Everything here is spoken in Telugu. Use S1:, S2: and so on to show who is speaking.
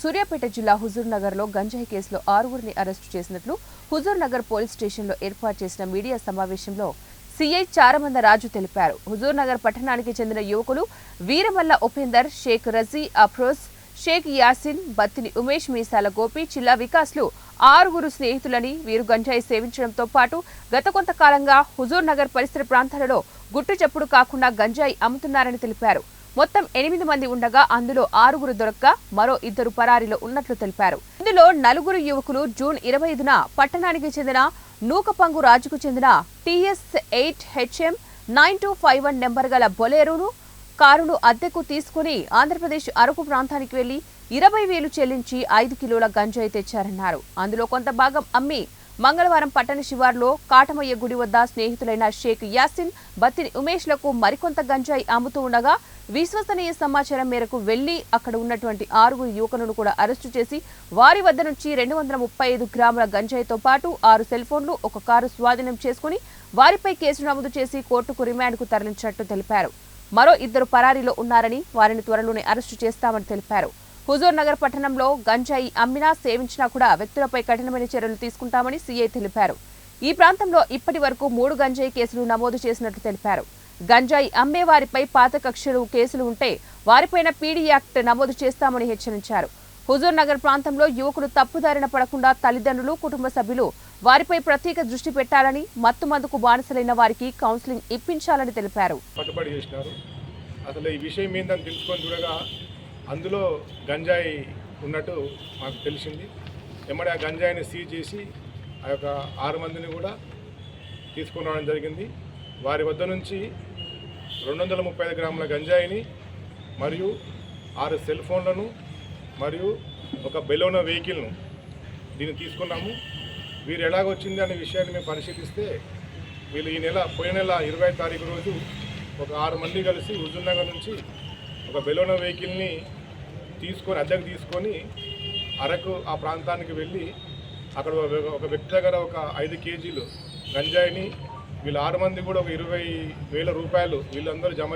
S1: సూర్యాపేట జిల్లా హుజూర్ నగర్లో గంజాయి కేసులో ఆరుగురిని అరెస్టు చేసినట్లు హుజూర్ నగర్ పోలీస్ స్టేషన్లో ఏర్పాటు చేసిన మీడియా సమావేశంలో సీఐ చారమంద రాజు తెలిపారు. హుజూర్ నగర్ పట్టణానికి చెందిన యువకులు వీరమల్ల ఉపేందర్ షేక్ రజీ అఫ్రోజ్ షేక్ యాసిన్ బత్తిని ఉమేష్ మీసాల గోపి చిల్లా వికాస్లు ఆరుగురు స్నేహితులని వీరు గంజాయి సేవించడంతో పాటు గత కొంతకాలంగా హుజూర్ నగర్ పరిసర ప్రాంతాలలో గుట్టు చప్పుడు కాకుండా గంజాయి అమ్ముతున్నారని తెలిపారు. మొత్తం ఎనిమిది మంది ఉండగా అందులో ఆరుగురు దొరక్క మరో ఇద్దరు పరారీలో ఉన్నట్లు తెలిపారు. ఇందులో నలుగురు యువకులు జూన్ ఇరవై ఐదున పట్టణానికి చెందిన నూకపంగు రాజుకు చెందిన TS eight HM nine two five one number గల బొలేరును కారును అద్దెకు తీసుకుని ఆంధ్రప్రదేశ్ అరకు ప్రాంతానికి వెళ్ళి ఇరవై వేలు చెల్లించి ఐదు కిలోల గంజాయి తెచ్చారన్నారు. అందులో కొంత భాగం అమ్మి మంగళవారం పట్టణ శివార్లో కాటమయ్య గుడి వద్ద స్నేహితులైన షేక్ యాసిన్ బత్తిని ఉమేష్లకు మరికొంత గంజాయి అమ్ముతూ ఉండగా విశ్వసనీయ సమాచారం మేరకు వెళ్ళి అక్కడ ఉన్నటువంటి ఆరుగురు యువకులను కూడా అరెస్టు చేసి వారి వద్ద నుంచి రెండు వందల ముప్పై ఐదు గ్రాముల గంజాయితో పాటు ఆరు సెల్ ఫోన్లు ఒక కారు స్వాధీనం చేసుకుని వారిపై కేసు నమోదు చేసి కోర్టుకు రిమాండ్కు తరలించినట్టు తెలిపారు. మరో ఇద్దరు పరారీలో ఉన్నారని వారిని త్వరలోనే అరెస్టు చేస్తామని తెలిపారు. హుజూర్ నగర్ పట్టణంలో గంజాయి అమ్మినా సేవించినా కూడా వ్యక్తులపై కఠినమైన చర్యలు తీసుకుంటామని సీఐ తెలిపారు. ఈ ప్రాంతంలో ఇప్పటి వరకు మూడు గంజాయి కేసులు నమోదు చేసినట్లు తెలిపారు. గంజాయి అమ్మేవారిపై పాత కక్షలు కేసులు ఉంటే వారిపైన పీడీ యాక్ట్ నమోదు చేస్తామని హెచ్చరించారు. హుజూర్ నగర్ ప్రాంతంలో యువకులు తప్పుదారిన పడకుండా తల్లిదండ్రులు కుటుంబ సభ్యులు వారిపై ప్రత్యేక దృష్టి పెట్టాలని మత్తుమందుకు బానిసలైన వారికి కౌన్సిలింగ్ ఇప్పించాలని తెలిపారు.
S2: పట్టుబడి చేసినారు. అసలు ఈ విషయం ఏందని తెలుసుకొని చూడగా అందులో గంజాయి ఉన్నట్టు మాకు తెలిసింది. ఎమ్మడి ఆ గంజాయిని సీజ్ చేసి ఆ యొక్క ఆరు మందిని కూడా తీసుకురావడం జరిగింది. వారి వద్ద నుంచి రెండు వందల ముప్పై ఐదు గ్రాముల గంజాయిని మరియు ఆరు సెల్ ఫోన్లను మరియు ఒక బెలోనా వెహికల్ను దీన్ని తీసుకున్నాము. వీరు ఎలాగొచ్చింది అనే విషయాన్ని మేము పరిశీలిస్తే వీళ్ళు ఈ నెల పోయిన నెల ఇరవై తారీఖు రోజు ఒక ఆరు మంది కలిసి హుజూర్నగర్ నుంచి ఒక బెలోనా వెహికల్ని తీసుకొని అద్దెకు తీసుకొని అరకు ఆ ప్రాంతానికి వెళ్ళి అక్కడ ఒక- ఒక వ్యక్తి దగ్గర ఒక ఐదు కేజీలు గంజాయిని వీళ్ళు ఆరు మంది కూడా ఒక ఇరవై వేల రూపాయలు వీళ్ళందరూ జమ